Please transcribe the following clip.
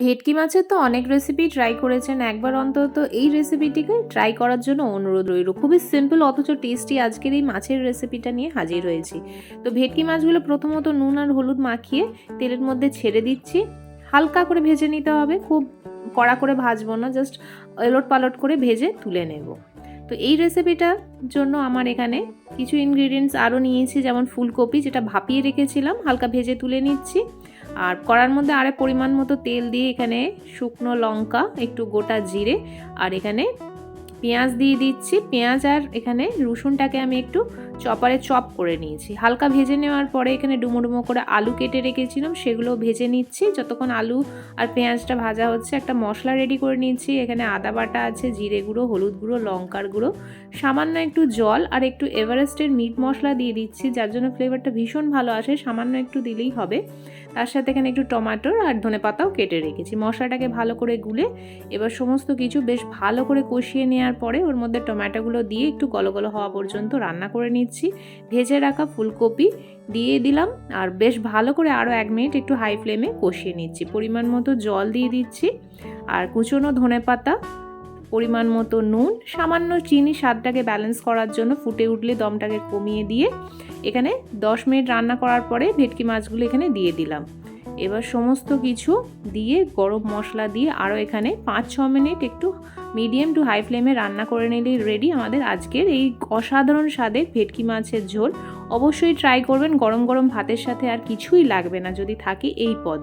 ভেটকি মাছের তো অনেক রেসিপি ট্রাই করেছেন। একবার অন্তত এই রেসিপিটিকে ট্রাই করার জন্য অনুরোধ রইল। খুবই সিম্পল অথচ টেস্টি আজকের এই মাছের রেসিপিটা নিয়ে হাজির হয়েছি। তো ভেটকি মাছগুলো প্রথমত নুন আর হলুদ মাখিয়ে তেলের মধ্যে ছেড়ে দিচ্ছি। হালকা করে ভেজে নিতে হবে, খুব কড়া করে ভাজবো না জাস্ট এলট পালট করে ভেজে তুলে নেব। তো এই রেসিপিটার জন্য আমার এখানে কিছু ইনগ্রিডিয়েন্টস আরও নিয়েছি, যেমন ফুলকপি, যেটা ভাপিয়ে রেখেছিলাম, হালকা ভেজে তুলে নিচ্ছি। আর কড়ার মধ্যে আরে পরিমাণ মতো তেল দিয়ে এখানে শুকনো লঙ্কা, একটু গোটা জিরে, আর এখানে পেঁয়াজ দিয়ে দিচ্ছি। পেঁয়াজ আর এখানে রসুনটাকে আমি একটু চপারে চপ করে নিয়েছি। হালকা ভেজে নেওয়ার পরে এখানে ডুমো ডুমো করে আলু কেটে রেখেছিলাম সেগুলো ভেজে নিচ্ছি। যতক্ষণ আলু আর পেঁয়াজটা ভাজা হচ্ছে, একটা মশলা রেডি করে নিচ্ছি। এখানে আদা বাটা আছে, জিরে গুঁড়ো, হলুদ গুঁড়ো, লঙ্কার গুঁড়ো, সামান্য একটু জল আর একটু এভারেস্টের মিট মশলা দিয়ে দিচ্ছি, যার জন্য ফ্লেভারটা ভীষণ ভালো আসে। সামান্য একটু দিলেই হবে। তার সাথে এখানে একটু টমাটোর আর ধনে পাতাও কেটে রেখেছি। মশলাটাকে ভালো করে গুলে এবার সমস্ত কিছু বেশ ভালো করে কষিয়ে নেওয়ার পরে ওর মধ্যে টমেটোগুলো দিয়ে একটু গলো গলো হওয়া পর্যন্ত রান্না করে নিচ্ছি। ভেজে রাখা ফুলকপি দিয়ে দিলাম আর বেশ ভালো করে আরও এক মিনিট একটু হাই ফ্লেমে কষিয়ে নিচ্ছি। পরিমাণ মতো জল দিয়ে দিচ্ছি আর কুচনো ধনে পাতা, পরিমাণ মতো নুন, সামান্য চিনি স্বাদটাকে ব্যালেন্স করার জন্য ফুটে উঠলে দমটাকে কমিয়ে দিয়ে এখানে দশ মিনিট রান্না করার পরে ভেটকি মাছগুলো এখানে দিয়ে দিলাম। এবার সমস্ত কিছু দিয়ে গরম মশলা দিয়ে আরও এখানে পাঁচ, ছ মিনিট একটু মিডিয়াম টু হাই ফ্লেমে রান্না করে নিলেই রেডি আমাদের আজকের এই অসাধারণ স্বাদের ভেটকি মাছের ঝোল। অবশ্যই ট্রাই করবেন, গরম গরম ভাতের সাথে আর কিছুই লাগবে না যদি থাকে এই পদ।